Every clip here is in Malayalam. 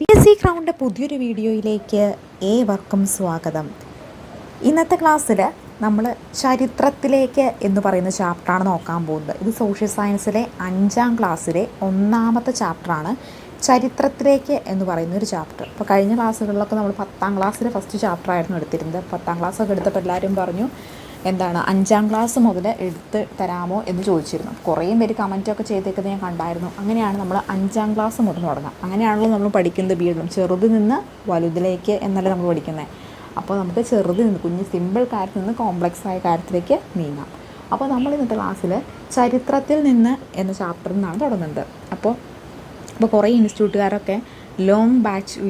പി എസ് സി ക്രൗണ്ട് പുതിയൊരു വീഡിയോയിലേക്ക് ഏവർക്കും സ്വാഗതം. ഇന്നത്തെ ക്ലാസ്സിൽ നമ്മൾ ചരിത്രത്തിലേക്ക് എന്ന് പറയുന്ന ചാപ്റ്ററാണ് നോക്കാൻ പോകുന്നത്. ഇത് സോഷ്യൽ സയൻസിലെ അഞ്ചാം ക്ലാസ്സിലെ ഒന്നാമത്തെ ചാപ്റ്ററാണ്. ചരിത്രത്തിലേക്ക് എന്ന് പറയുന്ന ഒരു ചാപ്റ്റർ. അപ്പോൾ കഴിഞ്ഞ ക്ലാസ്സുകളിലൊക്കെ നമ്മൾ പത്താം ക്ലാസ്സിലെ ഫസ്റ്റ് ചാപ്റ്റർ ആയിരുന്നു എടുത്തിരുന്നത്. പത്താം ക്ലാസ്സൊക്കെ എടുത്തപ്പോൾ എല്ലാവരും പറഞ്ഞു എന്താണ് അഞ്ചാം ക്ലാസ് മുതൽ എടുത്ത് തരാമോ എന്ന് ചോദിച്ചിരുന്നു. കുറേ പേര് കമന്റൊക്കെ ചെയ്തേക്കുന്നത് ഞാൻ കണ്ടായിരുന്നു. അങ്ങനെയാണ് നമ്മൾ അഞ്ചാം ക്ലാസ് മുതൽ തുടങ്ങാം. അങ്ങനെയാണല്ലോ നമ്മൾ പഠിക്കുന്നത് ബി എഡും ചെറുത് നിന്ന് വലുതിലേക്ക് എന്നല്ല നമ്മൾ പഠിക്കുന്നത് അപ്പോൾ നമുക്ക് ചെറുത് നിന്ന് കുഞ്ഞ് സിമ്പിൾ കാര്യത്തിൽ നിന്ന് കോംപ്ലക്സ് ആയ കാര്യത്തിലേക്ക് നീങ്ങാം. അപ്പോൾ നമ്മൾ ഇന്നത്തെ ക്ലാസ്സിൽ ചരിത്രത്തിൽ നിന്ന് എന്ന ചാപ്റ്ററിൽ നിന്നാണ് തുടങ്ങുന്നത്. അപ്പോൾ അപ്പോൾ കുറേ ഇൻസ്റ്റിറ്റ്യൂട്ടുകാരൊക്കെ ലോങ് ബാച്ച്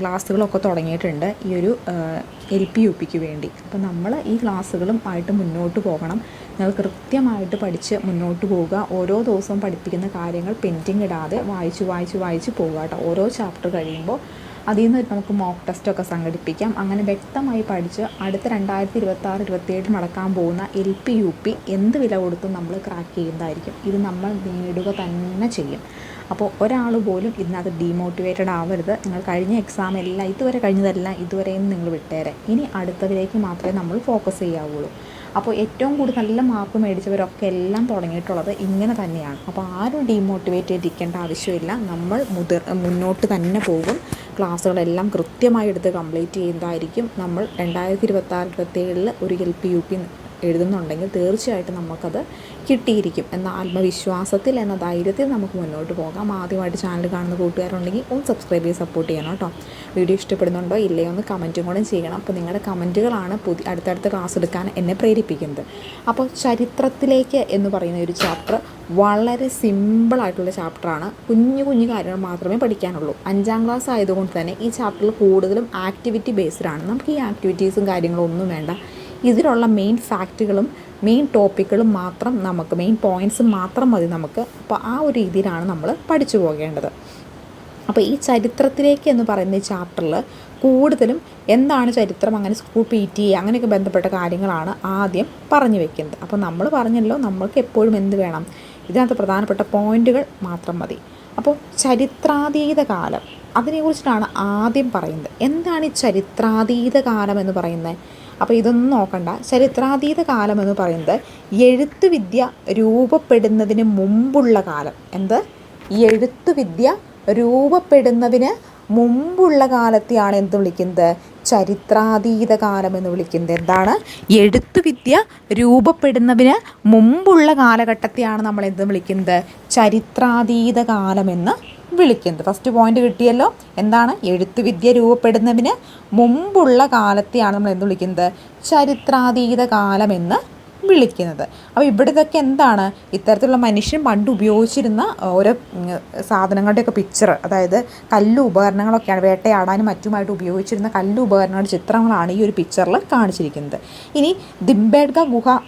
ക്ലാസ്സുകളൊക്കെ തുടങ്ങിയിട്ടുണ്ട്. ഈ ഒരു എൽ പി യു പിക്ക് വേണ്ടി. അപ്പോൾ നമ്മൾ ഈ ക്ലാസ്സുകളും ആയിട്ട് മുന്നോട്ട് പോകണം. നിങ്ങൾ കൃത്യമായിട്ട് പഠിച്ച് മുന്നോട്ട് പോവുക. ഓരോ ദിവസവും പഠിപ്പിക്കുന്ന കാര്യങ്ങൾ പെൻഡിങ് ഇടാതെ വായിച്ച് വായിച്ച് വായിച്ച് പോവുക കേട്ടോ. ഓരോ ചാപ്റ്റർ കഴിയുമ്പോൾ അതിൽ നിന്ന് നമുക്ക് മോക്ക് ടെസ്റ്റൊക്കെ സംഘടിപ്പിക്കാം. അങ്ങനെ വ്യക്തമായി പഠിച്ച് അടുത്ത രണ്ടായിരത്തി ഇരുപത്തി ആറ് ഇരുപത്തിയേഴിൽ നടക്കാൻ പോകുന്ന എൽ പി യു പി എന്ത് വില കൊടുത്തും നമ്മൾ ക്രാക്ക് ചെയ്യുന്നതായിരിക്കും. ഇത് നമ്മൾ നേടുക തന്നെ ചെയ്യും. അപ്പോൾ ഒരാൾ പോലും ഇതിനകത്ത് ഡീമോട്ടിവേറ്റഡ് ആവരുത്. നിങ്ങൾ കഴിഞ്ഞ എക്സാം എല്ലാം ഇതുവരെ കഴിഞ്ഞതെല്ലാം ഇതുവരെയും നിങ്ങൾ വിട്ടേരെ. ഇനി അടുത്തതിലേക്ക് മാത്രമേ നമ്മൾ ഫോക്കസ് ചെയ്യാവുള്ളൂ. അപ്പോൾ ഏറ്റവും കൂടുതൽ നല്ല മാർക്ക് മേടിച്ചവരൊക്കെ എല്ലാം തുടങ്ങിയിട്ടുള്ളത് ഇങ്ങനെ തന്നെയാണ്. അപ്പോൾ ആരും ഡീമോട്ടിവേറ്റ് ചെയ്തിരിക്കേണ്ട ആവശ്യമില്ല. നമ്മൾ മുതിർ മുന്നോട്ട് തന്നെ പോകും. ക്ലാസ്സുകളെല്ലാം കൃത്യമായി എടുത്ത് കംപ്ലീറ്റ് ചെയ്യുന്നതായിരിക്കും. നമ്മൾ രണ്ടായിരത്തി ഇരുപത്തി ആറ് ഇരുപത്തേഴിൽ ഒരു എൽ പി യു പി എഴുതുന്നുണ്ടെങ്കിൽ തീർച്ചയായിട്ടും നമുക്കത് കിട്ടിയിരിക്കും. എന്ന ആത്മവിശ്വാസത്തിൽ എന്ന ധൈര്യത്തിൽ നമുക്ക് മുന്നോട്ട് പോകാം. ആദ്യമായിട്ട് ചാനൽ കാണുന്ന കൂട്ടുകാരുണ്ടെങ്കിൽ ഒന്ന് സബ്സ്ക്രൈബ് ചെയ്ത് സപ്പോർട്ട് ചെയ്യണം കേട്ടോ. വീഡിയോ ഇഷ്ടപ്പെടുന്നുണ്ടോ? ഇല്ലയോ ഒന്ന് കമന്റും കൂടെ ചെയ്യണം. അപ്പോൾ നിങ്ങളുടെ കമന്റുകളാണ് പുതിയ അടുത്തടുത്ത ക്ലാസ് എടുക്കാൻ എന്നെ പ്രേരിപ്പിക്കുന്നത്. അപ്പോൾ ചരിത്രത്തിലേക്ക് എന്ന് പറയുന്ന ഒരു ചാപ്റ്റർ വളരെ സിമ്പിളായിട്ടുള്ള ചാപ്റ്ററാണ് കുഞ്ഞു കുഞ്ഞു കാര്യങ്ങൾ മാത്രമേ പഠിക്കാനുള്ളൂ. അഞ്ചാം ക്ലാസ് ആയതുകൊണ്ട് തന്നെ ഈ ചാപ്റ്ററിൽ കൂടുതലും ആക്ടിവിറ്റി ബേസ്ഡാണ് നമുക്ക് ഈ ആക്ടിവിറ്റീസും കാര്യങ്ങളും ഒന്നും വേണ്ട. ഇതിലുള്ള മെയിൻ ഫാക്റ്റുകളും മെയിൻ ടോപ്പിക്കുകളും മാത്രം നമുക്ക് മെയിൻ പോയിന്റ്സ് മാത്രം മതി നമുക്ക്. അപ്പോൾ ആ ഒരു രീതിയിലാണ് നമ്മൾ പഠിച്ചു പോകേണ്ടത്. അപ്പോൾ ഈ ചരിത്രത്തിലേക്ക് എന്ന് പറയുന്ന ഈ ചാപ്റ്ററിൽ കൂടുതലും എന്താണ് ചരിത്രം അങ്ങനെ സ്കൂൾ പി ടി അങ്ങനെയൊക്കെ ബന്ധപ്പെട്ട കാര്യങ്ങളാണ് ആദ്യം പറഞ്ഞു വെക്കുന്നത്. അപ്പോൾ നമ്മൾ പറഞ്ഞല്ലോ നമ്മൾക്ക് എപ്പോഴും എന്ത് വേണം? ഇതിനകത്ത് പ്രധാനപ്പെട്ട പോയിന്റുകൾ മാത്രം മതി. അപ്പോൾ ചരിത്രാതീത കാലം അതിനെക്കുറിച്ചിട്ടാണ് ആദ്യം പറയുന്നത്. എന്താണ് ഈ ചരിത്രാതീത കാലം എന്ന് പറയുന്നത്? അപ്പോൾ ഇതൊന്നും നോക്കണ്ട. ചരിത്രാതീത കാലം എന്ന് പറയുന്നത് എഴുത്ത് വിദ്യ രൂപപ്പെടുന്നതിന് മുമ്പുള്ള കാലം. എന്ത്? എഴുത്ത് വിദ്യ രൂപപ്പെടുന്നതിന് മുമ്പുള്ള കാലത്തെയാണ് എന്ത് വിളിക്കുന്നത്? ചരിത്രാതീത കാലം എന്ന് വിളിക്കുന്നത്. എന്താണ്? എഴുത്തുവിദ്യ രൂപപ്പെടുന്നതിന് മുമ്പുള്ള കാലഘട്ടത്തെയാണ് നമ്മൾ എന്ത് വിളിക്കുന്നത്? ചരിത്രാതീത കാലമെന്ന് വിളിക്കുന്നത്. ഫസ്റ്റ് പോയിന്റ് കിട്ടിയല്ലോ. എന്താണ്? എഴുത്തുവിദ്യ രൂപപ്പെടുന്നതിന് മുമ്പുള്ള കാലത്തെയാണ് നമ്മൾ എന്ത് വിളിക്കുന്നത്? ചരിത്രാതീത കാലമെന്ന് വിളിക്കുന്നത്. അപ്പോൾ ഇവിടുത്തൊക്കെ എന്താണ്? ഇത്തരത്തിലുള്ള മനുഷ്യൻ പണ്ട് ഉപയോഗിച്ചിരുന്ന ഓരോ സാധനങ്ങളുടെയൊക്കെ പിക്ചർ അതായത് കല്ല് ഉപകരണങ്ങളൊക്കെയാണ് വേട്ടയാടാനും മറ്റുമായിട്ട് ഉപയോഗിച്ചിരുന്ന കല്ല് ഉപകരണങ്ങളുടെ ചിത്രങ്ങളാണ് ഈ ഒരു പിക്ചറിൽ കാണിച്ചിരിക്കുന്നത്. ഇനി ദിംബേഡ്ക ഗുഹ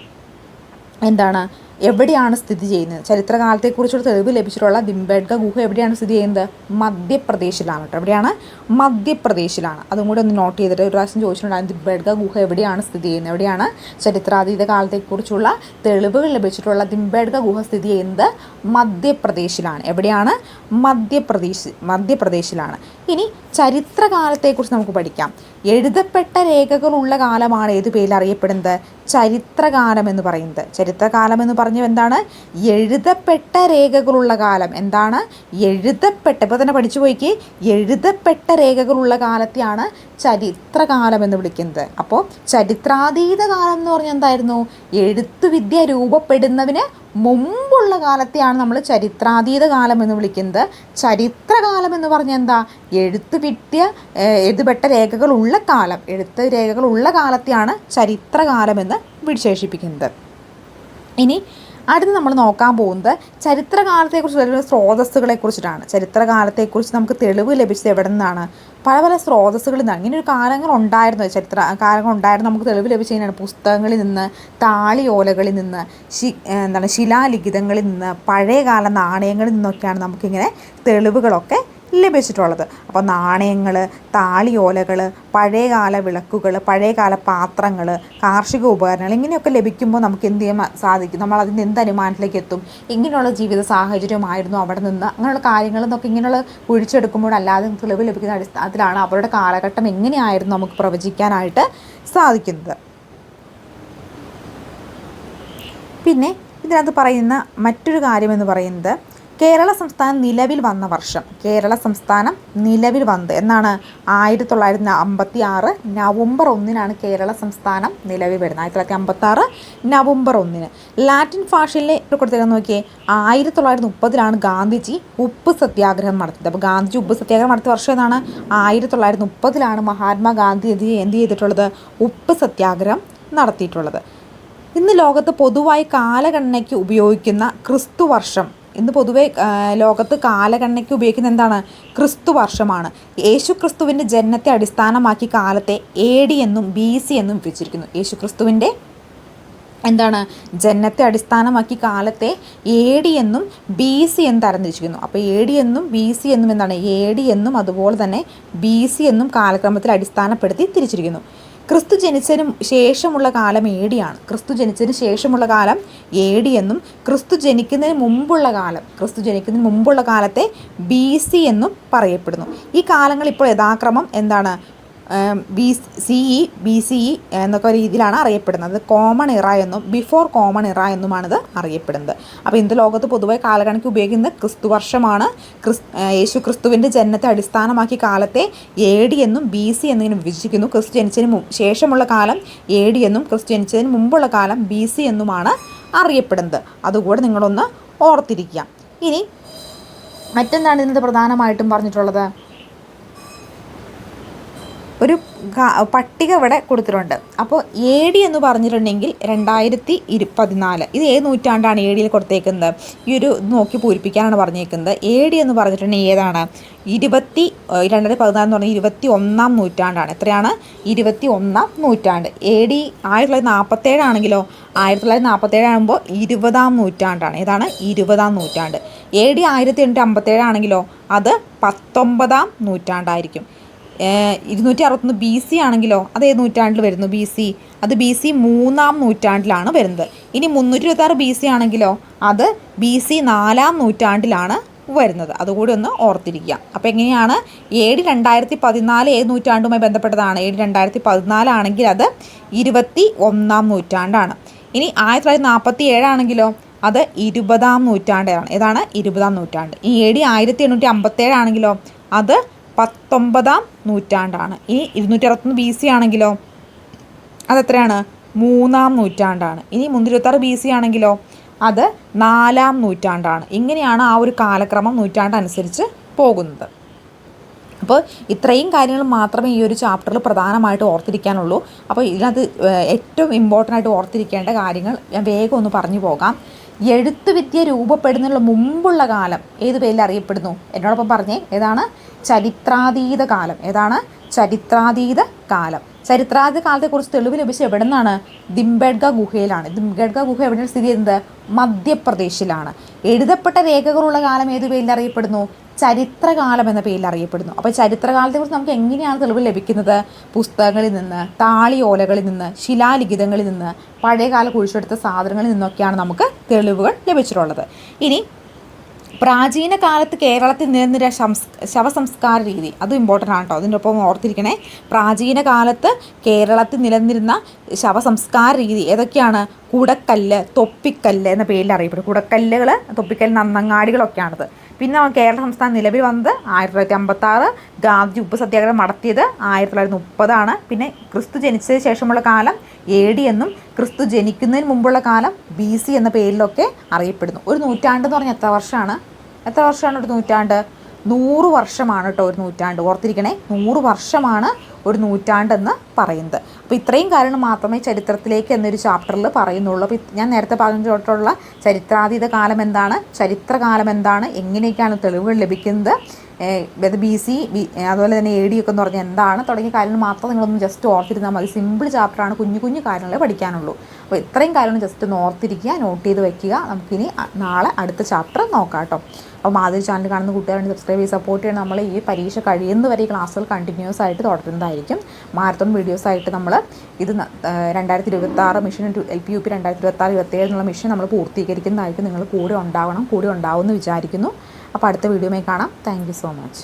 എന്താണ്? എവിടെയാണ് സ്ഥിതി ചെയ്യുന്നത്? ചരിത്രകാലത്തെക്കുറിച്ചുള്ള തെളിവ് ലഭിച്ചിട്ടുള്ള ദിംബേഡ്ക ഗുഹ എവിടെയാണ് സ്ഥിതി ചെയ്യുന്നത്? മധ്യപ്രദേശിലാണ് കേട്ടോ. എവിടെയാണ്? മധ്യപ്രദേശിലാണ്. അതും കൂടി ഒന്ന് നോട്ട് ചെയ്തിട്ട് ഒരു പ്രാവശ്യം ചോദിച്ചിട്ടുണ്ടായിരുന്നു ദിംബേഡ്ക ഗുഹ എവിടെയാണ് സ്ഥിതി ചെയ്യുന്നത്? എവിടെയാണ് ചരിത്രാതീത കാലത്തെക്കുറിച്ചുള്ള തെളിവുകൾ ലഭിച്ചിട്ടുള്ള ദിംബേഡ്ക ഗുഹ സ്ഥിതി ചെയ്യുന്നത്? മധ്യപ്രദേശിലാണ്. എവിടെയാണ്? മധ്യപ്രദേശ് മധ്യപ്രദേശിലാണ്. ഇനി ചരിത്രകാലത്തെക്കുറിച്ച് നമുക്ക് പഠിക്കാം. എഴുതപ്പെട്ട രേഖകളുള്ള കാലമാണ് ഏത് പേരിൽ അറിയപ്പെടുന്നത്? ചരിത്രകാലം എന്ന് പറയുന്നത്. ചരിത്രകാലം എന്ന് പറഞ്ഞാൽ എന്താണ്? എഴുതപ്പെട്ട രേഖകളുള്ള കാലം. എന്താണ്? എഴുതപ്പെട്ട ഇപ്പോൾ തന്നെ പഠിച്ചു പോയിക്ക്. എഴുതപ്പെട്ട രേഖകളുള്ള കാലത്തെയാണ് ചരിത്രകാലം എന്ന് വിളിക്കുന്നത്. അപ്പോൾ ചരിത്രാതീത കാലം എന്ന് പറഞ്ഞാൽ എന്തായിരുന്നു? എഴുത്തുവിദ്യ രൂപപ്പെടുന്നതിന് മുമ്പുള്ള കാലത്തെയാണ് നമ്മൾ ചരിത്രാതീത കാലം എന്ന് വിളിക്കുന്നത്. ചരിത്രകാലം എന്ന് പറഞ്ഞാൽ എന്താ? എഴുത്ത് എഴുത്തുവിദ്യ എഴുതപ്പെട്ട രേഖകളുള്ള കാലം. എഴുത്ത് രേഖകളുള്ള കാലത്തെയാണ് ചരിത്രകാലം എന്ന് വിശേഷിപ്പിക്കുന്നത്. ഇനി അടുത്ത് നമ്മൾ നോക്കാൻ പോകുന്നത് ചരിത്രകാലത്തെക്കുറിച്ച് വരുന്ന സ്രോതസ്സുകളെ കുറിച്ചിട്ടാണ് ചരിത്രകാലത്തെക്കുറിച്ച് നമുക്ക് തെളിവ് ലഭിച്ചത് എവിടെ നിന്നാണ്? പല പല സ്രോതസ്സുകളിൽ നിന്ന്. ഇങ്ങനെ ഒരു കാലങ്ങൾ ഉണ്ടായിരുന്നു. ചരിത്ര കാലങ്ങൾ ഉണ്ടായിരുന്നു. നമുക്ക് തെളിവ് ലഭിച്ചതിനാണ് പുസ്തകങ്ങളിൽ നിന്ന് താളിയോലകളിൽ നിന്ന് ശി എന്താണ്? ശിലാലിഖിതങ്ങളിൽ നിന്ന് പഴയകാല നാണയങ്ങളിൽ നിന്നൊക്കെയാണ് നമുക്കിങ്ങനെ തെളിവുകളൊക്കെ ലഭിച്ചിട്ടുള്ളത്. അപ്പോൾ നാണയങ്ങൾ താളിയോലകൾ പഴയകാല വിളക്കുകൾ പഴയകാല പാത്രങ്ങൾ കാർഷിക ഉപകരണങ്ങൾ ഇങ്ങനെയൊക്കെ ലഭിക്കുമ്പോൾ നമുക്ക് എന്ത് ചെയ്യാൻ സാധിക്കും? നമ്മൾ അതിന് എന്ത് അനുമാനത്തിലേക്ക് എത്തും? ഇങ്ങനെയുള്ള ജീവിത സാഹചര്യമായിരുന്നു അവിടെ നിന്ന്. അങ്ങനെയുള്ള കാര്യങ്ങൾ നിന്നൊക്കെ ഇങ്ങനെയുള്ള കുഴിച്ചെടുക്കുമ്പോൾ അല്ലാതെ തെളിവ് ലഭിക്കുന്ന അടിസ്ഥാനത്തിലാണ് അവരുടെ കാലഘട്ടം എങ്ങനെയായിരുന്നു നമുക്ക് പ്രവചിക്കാനായിട്ട് സാധിക്കുന്നത്. പിന്നെ ഇതിനകത്ത് പറയുന്ന മറ്റൊരു കാര്യമെന്ന് പറയുന്നത് കേരള സംസ്ഥാനം നിലവിൽ വന്ന വർഷം. കേരള സംസ്ഥാനം നിലവിൽ വന്നത് എന്നാണ് ആയിരത്തി തൊള്ളായിരത്തി അമ്പത്തി ആറ് നവംബർ ഒന്നിനാണ് കേരള സംസ്ഥാനം നിലവിൽ വരുന്നത്. ആയിരത്തി തൊള്ളായിരത്തി അമ്പത്തി ആറ് നവംബർ ഒന്നിന്. ലാറ്റിൻ ഭാഷയിലെ കൊടുത്തിരുന്ന നോക്കിയേ ആയിരത്തി തൊള്ളായിരത്തി മുപ്പതിലാണ് ഗാന്ധിജി ഉപ്പ് സത്യാഗ്രഹം നടത്തിയത്. അപ്പോൾ ഗാന്ധിജി ഉപ്പ് സത്യാഗ്രഹം നടത്തിയ വർഷം എന്നാണ് ആയിരത്തി തൊള്ളായിരത്തി മുപ്പതിലാണ് മഹാത്മാഗാന്ധി എന്ത് ചെയ്തിട്ടുള്ളത്? ഉപ്പ് സത്യാഗ്രഹം നടത്തിയിട്ടുള്ളത്. ഇന്ന് ലോകത്ത് പൊതുവായി കാലഗണനയ്ക്ക് ഉപയോഗിക്കുന്ന ക്രിസ്തു വർഷം ഇന്ന് പൊതുവെ ലോകത്ത് കാലഗണനയ്ക്ക് ഉപയോഗിക്കുന്ന എന്താണ്? ക്രിസ്തു വർഷമാണ് യേശു ക്രിസ്തുവിന്റെ ജനനത്തെ അടിസ്ഥാനമാക്കി കാലത്തെ എ ഡി എന്നും ബി സി എന്നും വിഭജിച്ചിരിക്കുന്നു. യേശു ക്രിസ്തുവിന്റെ എന്താണ്? ജനനത്തെ അടിസ്ഥാനമാക്കി കാലത്തെ എ ഡി എന്നും ബി സി എന്ന് തരംതിരിച്ചിരിക്കുന്നു. അപ്പോൾ എ ഡി എന്നും ബി സി എന്നും എന്താണ്? എ ഡി എന്നും അതുപോലെ തന്നെ ബി സി എന്നും കാലക്രമത്തിൽ അടിസ്ഥാനപ്പെടുത്തി തിരിച്ചിരിക്കുന്നു. ക്രിസ്തു ജനിച്ചതിന് ശേഷമുള്ള കാലം ഏടിയാണ്. ക്രിസ്തു ജനിച്ചതിന് ശേഷമുള്ള കാലം ഏടി എന്നും ക്രിസ്തു ജനിക്കുന്നതിന് മുമ്പുള്ള കാലം ക്രിസ്തു ജനിക്കുന്നതിന് മുമ്പുള്ള കാലത്തെ ബി സി എന്നും പറയപ്പെടുന്നു. ഈ കാലങ്ങൾ ഇപ്പോൾ യഥാക്രമം എന്താണ്? B C E B C E എന്നൊക്കെ രീതിയിലാണ് അറിയപ്പെടുന്നത്. കോമൺ ഇറ എന്നും ബിഫോർ കോമൺ ഇറ എന്നുമാണിത് അറിയപ്പെടുന്നത്. അപ്പോൾ ഇന്ത്യ ലോകത്ത് പൊതുവായി കാലഗണക്ക് ഉപയോഗിക്കുന്നത് ക്രിസ്തു വർഷമാണ് ക്രിസ് യേശു ക്രിസ്തുവിന്റെ ജനനത്തെ അടിസ്ഥാനമാക്കി കാലത്തെ എ ഡി എന്നും ബി സി എന്നിങ്ങനെ വിഭജിക്കുന്നു. ക്രിസ്തു ജനിച്ചതിന് ശേഷമുള്ള കാലം എ ഡി എന്നും ക്രിസ്തു ജനിച്ചതിന് മുമ്പുള്ള കാലം ബി സി എന്നുമാണ് അറിയപ്പെടുന്നത്. അതുകൂടെ നിങ്ങളൊന്ന് ഓർത്തിരിക്കുക. ഇനി മറ്റെന്താണ് ഇന്നത്തെ പ്രധാനമായിട്ടും പറഞ്ഞിട്ടുള്ളത്? ഒരു പട്ടിക ഇവിടെ കൊടുത്തിട്ടുണ്ട്. അപ്പോൾ എ ഡി എന്ന് പറഞ്ഞിട്ടുണ്ടെങ്കിൽ രണ്ടായിരത്തി ഇരു പതിനാല്. ഇത് ഏത് നൂറ്റാണ്ടാണ് എ ഡിയിൽ കൊടുത്തേക്കുന്നത്? ഈ ഒരു നോക്കി പൂരിപ്പിക്കാനാണ് പറഞ്ഞേക്കുന്നത്. എ ഡി എന്ന് പറഞ്ഞിട്ടുണ്ടെങ്കിൽ ഏതാണ്? ഇരുപത്തി രണ്ടായിരത്തി പതിനാല് എന്ന് പറഞ്ഞാൽ ഇരുപത്തി ഒന്നാം നൂറ്റാണ്ടാണ്. എത്രയാണ്? ഇരുപത്തി ഒന്നാം നൂറ്റാണ്ട്. എ ഡി ആയിരത്തി തൊള്ളായിരത്തി നാൽപ്പത്തേഴാണെങ്കിലോ ആയിരത്തി തൊള്ളായിരത്തി നാൽപ്പത്തേഴ് ആകുമ്പോൾ ഇരുപതാം നൂറ്റാണ്ടാണ്. ഏതാണ്? ഇരുപതാം നൂറ്റാണ്ട്. എ ഡി ആയിരത്തി എണ്ണൂറ്റി അമ്പത്തേഴാണെങ്കിലോ അത് പത്തൊമ്പതാം നൂറ്റാണ്ടായിരിക്കും. ഇരുന്നൂറ്റി അറുപത്തൊന്ന് ബി സി ആണെങ്കിലോ അത് ഏത് നൂറ്റാണ്ടിൽ വരുന്നു ബി സി അത് ബി സി മൂന്നാം നൂറ്റാണ്ടിലാണ് വരുന്നത്. ഇനി മുന്നൂറ്റി ഇരുപത്താറ് ബി സി ആണെങ്കിലോ അത് ബി സി നാലാം നൂറ്റാണ്ടിലാണ് വരുന്നത്. അതുകൂടി ഒന്ന് ഓർത്തിരിക്കുക. അപ്പോൾ എങ്ങനെയാണ്? ഏഴ് രണ്ടായിരത്തി പതിനാല് ഏത് നൂറ്റാണ്ടുമായി ബന്ധപ്പെട്ടതാണ്? ഏഴ് രണ്ടായിരത്തി പതിനാലാണെങ്കിൽ അത് ഇരുപത്തി ഒന്നാം നൂറ്റാണ്ടാണ്. ഇനി ആയിരത്തി തൊള്ളായിരത്തി നാൽപ്പത്തി ഏഴാണെങ്കിലോ അത് ഇരുപതാം നൂറ്റാണ്ടാണ്. ഏതാണ്? ഇരുപതാം നൂറ്റാണ്ട്. ഈ ഏഴ് ആയിരത്തി എണ്ണൂറ്റി അമ്പത്തേഴാണെങ്കിലോ അത് പത്തൊമ്പതാം നൂറ്റാണ്ടാണ്. ഇനി ഇരുന്നൂറ്റി അറുപത്തൊന്ന് ബി സി ആണെങ്കിലോ? അതെത്രയാണ്? മൂന്നാം നൂറ്റാണ്ടാണ്. ഇനി മുന്നൂറ്റി ബി സി ആണെങ്കിലോ? അത് നാലാം നൂറ്റാണ്ടാണ്. ഇങ്ങനെയാണ് ആ ഒരു കാലക്രമം നൂറ്റാണ്ടനുസരിച്ച് പോകുന്നത്. അപ്പോൾ ഇത്രയും കാര്യങ്ങൾ മാത്രമേ ഈ ഒരു ചാപ്റ്ററിൽ പ്രധാനമായിട്ട് ഓർത്തിരിക്കാനുള്ളൂ. അപ്പോൾ ഇതിനകത്ത് ഏറ്റവും ഇമ്പോർട്ടന്റ് ആയിട്ട് ഓർത്തിരിക്കേണ്ട കാര്യങ്ങൾ ഞാൻ വേഗം ഒന്ന് പറഞ്ഞു പോകാം. എഴുത്തുവിദ്യ രൂപപ്പെടുന്നതിനുള്ള മുമ്പുള്ള കാലം. ഏത് പേരിൽ അറിയപ്പെടുന്നു? എന്നോടൊപ്പം പറഞ്ഞേ. ഏതാണ്? ചരിത്രാതീത കാലം. ഏതാണ്? ചരിത്രാതീത കാലം. ചരിത്രാതീത കാലത്തെക്കുറിച്ച് തെളിവ് ലഭിച്ച എവിടെ നിന്നാണ് ദിംബേഡ്ഗ ഗുഹയിലാണ്. ദിംബേഡ്ഗ ഗുഹ എവിടെയാണ് സ്ഥിതി ചെയ്യുന്നത്? മധ്യപ്രദേശിലാണ്. എഴുതപ്പെട്ട രേഖകളുള്ള കാലം ഏത് പേരിൽ അറിയപ്പെടുന്നു? ചരിത്രകാലം എന്ന പേരിൽ അറിയപ്പെടുന്നു. അപ്പോൾ ചരിത്രകാലത്തെക്കുറിച്ച് നമുക്ക് എങ്ങനെയാണ് തെളിവ് ലഭിക്കുന്നത്? പുസ്തകങ്ങളിൽ നിന്ന് താളിയോലകളിൽ നിന്ന് ശിലാലിഖിതങ്ങളിൽ നിന്ന് പഴയകാല കുഴിച്ചെടുത്ത സാധനങ്ങളിൽ നിന്നൊക്കെയാണ് നമുക്ക് തെളിവുകൾ ലഭിച്ചിട്ടുള്ളത്. ഇനി പ്രാചീന കാലത്ത് കേരളത്തിൽ നിലനിന്ന ശംസ് ശവസംസ്കാര രീതി അതും ഇമ്പോർട്ടന്റ് ആണ് കേട്ടോ അതിന്റെ ഒപ്പം ഓർത്തിരിക്കണേ പ്രാചീന കാലത്ത് കേരളത്തിൽ നിലനിന്നിരുന്ന ശവസംസ്കാര രീതി ഏതൊക്കെയാണ്? കുടക്കല്ല് തൊപ്പിക്കല്ല് എന്ന പേരിൽ അറിയപ്പെടും. കുടക്കല്ലുകൾ തൊപ്പിക്കല്ല് നന്നങ്ങാടികളൊക്കെയാണത് പിന്നെ കേരള സംസ്ഥാന നിലവിൽ വന്നത് ആയിരത്തി തൊള്ളായിരത്തി അമ്പത്തി ആറ് ഗാന്ധി ഉപ്പ് സത്യാഗ്രഹം നടത്തിയത് ആയിരത്തി തൊള്ളായിരത്തി മുപ്പതാണ് പിന്നെ ക്രിസ്തു ജനിച്ചതിന് ശേഷമുള്ള കാലം എ ഡി എന്നും ക്രിസ്തു ജനിക്കുന്നതിന് മുമ്പുള്ള കാലം ബി സി എന്ന പേരിലൊക്കെ അറിയപ്പെടുന്നു. ഒരു നൂറ്റാണ്ട് എന്ന് പറഞ്ഞാൽ എത്ര വർഷമാണ്? എത്ര വർഷമാണ് ഒരു നൂറ്റാണ്ട്? നൂറ് വർഷമാണ് കേട്ടോ ഒരു നൂറ്റാണ്ട്. ഓർത്തിരിക്കണേ നൂറ് വർഷമാണ് ഒരു നൂറ്റാണ്ടെന്ന് പറയുന്നത്. അപ്പോൾ ഇത്രയും കാരണം മാത്രമേ ചരിത്രത്തിലേക്ക് എന്നൊരു ചാപ്റ്ററിൽ പറയുന്നുള്ളൂ. അപ്പോൾ ഞാൻ നേരത്തെ പറഞ്ഞിട്ടുള്ള ചരിത്രാതീത കാലം എന്താണ്? ചരിത്രകാലം എന്താണ്? എങ്ങനെയൊക്കെയാണ് തെളിവുകൾ ലഭിക്കുന്നത്? ഇത് ബി സി ബി അതുപോലെ തന്നെ എ ഡി ഒക്കെ എന്ന് പറഞ്ഞാൽ എന്താണ്? തുടങ്ങിയ കാര്യങ്ങൾ മാത്രം നിങ്ങളൊന്ന് ജസ്റ്റ് ഓർത്തിരുന്നാൽ മതി. സിമ്പിൾ ചാപ്റ്ററാണ് കുഞ്ഞു കുഞ്ഞു കാര്യങ്ങളെ പഠിക്കാനുള്ളൂ. അപ്പോൾ ഇത്രയും കാര്യങ്ങൾ ജസ്റ്റ് ഒന്ന് ഓർത്തിരിക്കുക നോട്ട് ചെയ്ത് വെക്കുക. നമുക്കിനി നാളെ അടുത്ത ചാപ്റ്റർ നോക്കാം കേട്ടോ. അപ്പോൾ മാധുരി ചാനൽ കാണുന്ന കുട്ടികളുടെ സബ്സ്ക്രൈബ് ചെയ്ത് സപ്പോർട്ട് ചെയ്യണം. നമ്മൾ ഈ പരീക്ഷ കഴിയുന്നവരെ ഈ ക്ലാസ്സുകൾ കണ്ടിന്യൂസ് ആയിട്ട് തുടരുന്നതായിരിക്കും. മാരത്തോൺ വീഡിയോസ് ആയിട്ട് നമ്മൾ ഇത് രണ്ടായിരത്തി ഇരുപത്തി ആറ് mission L P U P രണ്ടായിരത്തി ഇരുപത്തി ആറ് ഇരുപത്തേഴ് എന്നുള്ള മിഷൻ നമ്മൾ പൂർത്തീകരിക്കുന്നതായിരിക്കും. നിങ്ങൾ കൂടെ ഉണ്ടാവണം കൂടെ ഉണ്ടാവുമെന്ന് വിചാരിക്കുന്നു. അപ്പോൾ അടുത്ത വീഡിയോയിൽ കാണാം. Thank so much